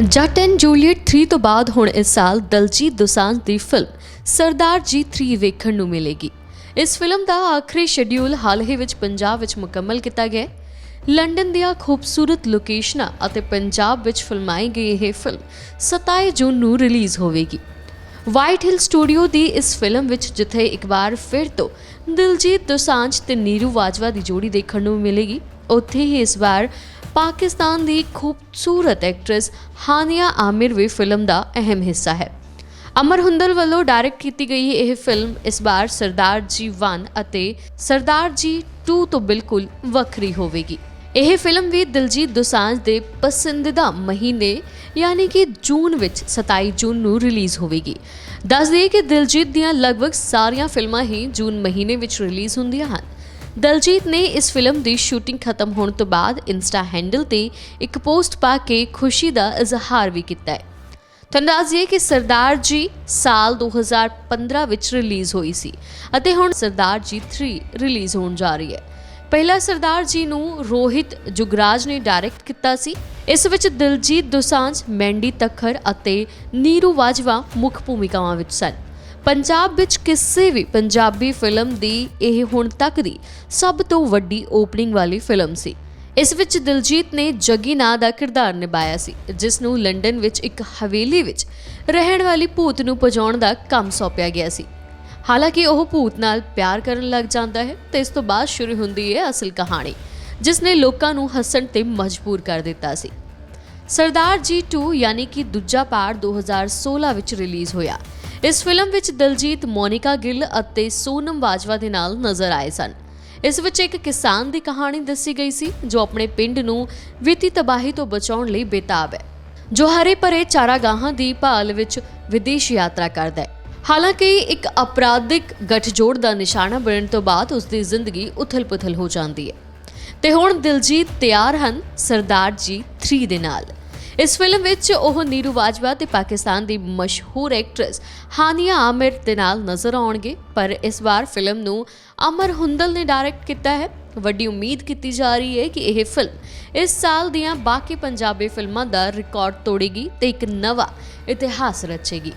ਜੱਟ and Juliet 3 ਤੋਂ ਬਾਅਦ ਹੁਣ ਇਸ ਸਾਲ ਦਲਜੀਤ ਦੋਸਾਂਝ ਦੀ ਫਿਲਮ ਸਰਦਾਰ ਜੀ 3 ਵੇਖਣ ਨੂੰ ਮਿਲੇਗੀ। ਇਸ ਫਿਲਮ ਦਾ ਆਖਰੀ ਸ਼ੈਡਿਊਲ ਹਾਲ ਹੀ ਵਿੱਚ ਪੰਜਾਬ ਵਿੱਚ ਮੁਕੰਮਲ ਕੀਤਾ ਗਿਆ ਲੰਡਨ ਦੀਆਂ ਖੂਬਸੂਰਤ ਲੋਕੇਸ਼ਨਾਂ ਅਤੇ ਪੰਜਾਬ ਵਿੱਚ ਫਿਲਮਾਈ ਗਈ ਇਹ ਫਿਲਮ 27 ਜੂਨ ਨੂੰ ਰਿਲੀਜ਼ ਹੋਵੇਗੀ। ਵਾਈਟ ਹਿਲ ਸਟੂਡੀਓ ਦੀ ਇਸ ਫਿਲਮ ਵਿੱਚ ਜਿੱਥੇ ਇੱਕ ਵਾਰ ਫਿਰ ਤੋਂ ਦਿਲਜੀਤ ਦੋਸਾਂਝ ਤੇ ਨੀਰੂ ਬਾਜਵਾ ਦੀ ਜੋੜੀ ਦੇਖਣ ਨੂੰ ਮਿਲੇਗੀ, ਉੱਥੇ ਹੀ ਇਸ ਵਾਰ ਪਾਕਿਸਤਾਨ ਦੀ ਖੂਬਸੂਰਤ ਐਕਟਰੈਸ ਹਾਨੀਆ ਆਮਿਰ ਵੀ ਫਿਲਮ ਦਾ ਅਹਿਮ ਹਿੱਸਾ ਹੈ। ਅਮਰ ਹੁੰਦਲ ਵੱਲੋਂ ਡਾਇਰੈਕਟ ਕੀਤੀ ਗਈ ਇਹ ਫਿਲਮ ਇਸ ਵਾਰ ਸਰਦਾਰ ਜੀ 1 ਅਤੇ ਸਰਦਾਰ ਜੀ 2 ਤੋਂ ਬਿਲਕੁਲ ਵੱਖਰੀ ਹੋਵੇਗੀ। ਇਹ ਫਿਲਮ ਵੀ ਦਿਲਜੀਤ ਦੋਸਾਂਝ ਦੇ ਪਸੰਦੀਦਾ ਮਹੀਨੇ ਯਾਨੀ ਕਿ ਜੂਨ ਵਿੱਚ 27 ਜੂਨ ਨੂੰ ਰਿਲੀਜ਼ ਹੋਵੇਗੀ। ਦੱਸ ਦਈਏ ਕਿ ਦਿਲਜੀਤ ਦੀਆਂ ਲਗਭਗ ਸਾਰੀਆਂ ਫਿਲਮਾਂ ਹੀ ਜੂਨ ਮਹੀਨੇ ਵਿੱਚ ਰਿਲੀਜ਼ ਹੁੰਦੀਆਂ ਹਨ। ਦਲਜੀਤ ਨੇ ਇਸ ਫਿਲਮ ਦੀ ਸ਼ੂਟਿੰਗ ਖਤਮ ਹੋਣ ਤੋਂ ਬਾਅਦ ਇੰਸਟਾ ਹੈਂਡਲ ਤੇ ਇੱਕ ਪੋਸਟ ਪਾ ਕੇ ਖੁਸ਼ੀ ਦਾ ਇਜ਼ਹਾਰ ਵੀ ਕੀਤਾ ਹੈ। ਤੁਹਾਨੂੰ ਦੱਸ ਦਈਏ ਕਿ ਸਰਦਾਰ ਜੀ ਸਾਲ 2015 ਵਿੱਚ ਰਿਲੀਜ਼ ਹੋਈ ਸੀ ਅਤੇ ਹੁਣ ਸਰਦਾਰ ਜੀ 3 ਰਿਲੀਜ਼ ਹੋਣ ਜਾ ਰਹੀ ਹੈ। ਪਹਿਲਾ ਸਰਦਾਰ ਜੀ ਨੂੰ ਰੋਹਿਤ ਜੁਗਰਾਜ ਨੇ ਡਾਇਰੈਕਟ ਕੀਤਾ ਸੀ। ਇਸ ਵਿੱਚ ਦਿਲਜੀਤ ਦੋਸਾਂਝ ਮੈਂਡੀ ਤੱਖਰ ਅਤੇ ਨੀਰੂ ਬਾਜਵਾ ਮੁੱਖ ਭੂਮਿਕਾਵਾਂ ਵਿੱਚ ਸਨ। ਪੰਜਾਬ ਵਿੱਚ ਕਿਸੇ ਵੀ ਪੰਜਾਬੀ ਫਿਲਮ ਦੀ ਇਹ ਹੁਣ ਤੱਕ ਦੀ ਸਭ ਤੋਂ ਵੱਡੀ ਓਪਨਿੰਗ ਵਾਲੀ ਫਿਲਮ ਸੀ। ਇਸ ਵਿੱਚ ਦਿਲਜੀਤ ਨੇ ਜੱਗੀ ਨਾਂ ਦਾ ਕਿਰਦਾਰ ਨਿਭਾਇਆ ਸੀ, ਜਿਸ ਨੂੰ ਲੰਡਨ ਵਿੱਚ ਇੱਕ ਹਵੇਲੀ ਵਿੱਚ ਰਹਿਣ ਵਾਲੀ ਭੂਤ ਨੂੰ ਪਜਾਉਣ ਦਾ ਕੰਮ ਸੌਂਪਿਆ ਗਿਆ ਸੀ। ਹਾਲਾਂਕਿ ਉਹ ਭੂਤ ਨਾਲ ਪਿਆਰ ਕਰਨ ਲੱਗ ਜਾਂਦਾ ਹੈ ਤੇ ਇਸ ਤੋਂ ਬਾਅਦ ਸ਼ੁਰੂ ਹੁੰਦੀ ਹੈ ਅਸਲ ਕਹਾਣੀ, ਜਿਸ ਨੇ ਲੋਕਾਂ ਨੂੰ ਹੱਸਣ ਤੇ ਮਜਬੂਰ ਕਰ ਦਿੱਤਾ ਸੀ। ਸਰਦਾਰ ਜੀ 2 ਯਾਨੀ ਕਿ ਦੂਜਾ ਪਾਰਟ 2016 ਵਿੱਚ ਰਿਲੀਜ਼ ਹੋਇਆ। ਇਸ ਫਿਲਮ ਵਿੱਚ ਦਿਲਜੀਤ, ਮੋਨਿਕਾ ਗਿੱਲ ਅਤੇ ਸੋਨਮ ਬਾਜਵਾ ਦੇ ਨਾਲ ਨਜ਼ਰ ਆਏ ਸਨ। ਇਸ ਵਿੱਚ ਇੱਕ ਕਿਸਾਨ ਦੀ ਕਹਾਣੀ ਦੱਸੀ ਗਈ ਸੀ, ਜੋ ਆਪਣੇ ਪਿੰਡ ਨੂੰ ਵਿੱਤੀ ਤਬਾਹੀ ਤੋਂ ਬਚਾਉਣ ਲਈ ਬੇਤਾਬ ਹੈ। ਜੋ ਹਰੇ ਭਰੇ ਚਾਰਾਗਾਹਾਂ ਦੀ ਭਾਲ ਵਿੱਚ ਵਿਦੇਸ਼ ਯਾਤਰਾ ਕਰਦਾ ਹੈ। ਹਾਲਾਂਕਿ ਇੱਕ ਅਪਰਾਧਿਕ ਗਠਜੋੜ ਦਾ ਨਿਸ਼ਾਨਾ ਬਣਨ ਤੋਂ ਬਾਅਦ ਉਸ ਦੀ ਜ਼ਿੰਦਗੀ ਉਥਲ-ਪੁਥਲ ਹੋ ਜਾਂਦੀ ਹੈ। ਤੇ ਹੁਣ ਦਿਲਜੀਤ ਤਿਆਰ ਹਨ ਸਰਦਾਰ ਜੀ 3 ਦੇ ਨਾਲ। ਇਸ ਫਿਲਮ ਵਿੱਚ ਉਹ ਨੀਰੂ ਬਾਜਵਾ ਤੇ ਪਾਕਿਸਤਾਨ ਦੀ ਮਸ਼ਹੂਰ ਐਕਟਰੈਸ ਹਾਨੀਆ ਆਮਿਰ ਦੇ ਨਾਲ ਨਜ਼ਰ ਆਉਣਗੇ, ਪਰ ਇਸ ਵਾਰ ਫਿਲਮ ਨੂੰ ਅਮਰ ਹੁੰਦਲ ਨੇ ਡਾਇਰੈਕਟ ਕੀਤਾ ਹੈ। ਵੱਡੀ ਉਮੀਦ ਕੀਤੀ ਜਾ ਰਹੀ ਹੈ ਕਿ ਇਹ ਫਿਲਮ ਇਸ ਸਾਲ ਦੀਆਂ ਬਾਕੀ ਪੰਜਾਬੀ ਫਿਲਮਾਂ ਦਾ ਰਿਕਾਰਡ ਤੋੜੇਗੀ ਤੇ ਇੱਕ ਨਵਾਂ ਇਤਿਹਾਸ ਰਚੇਗੀ।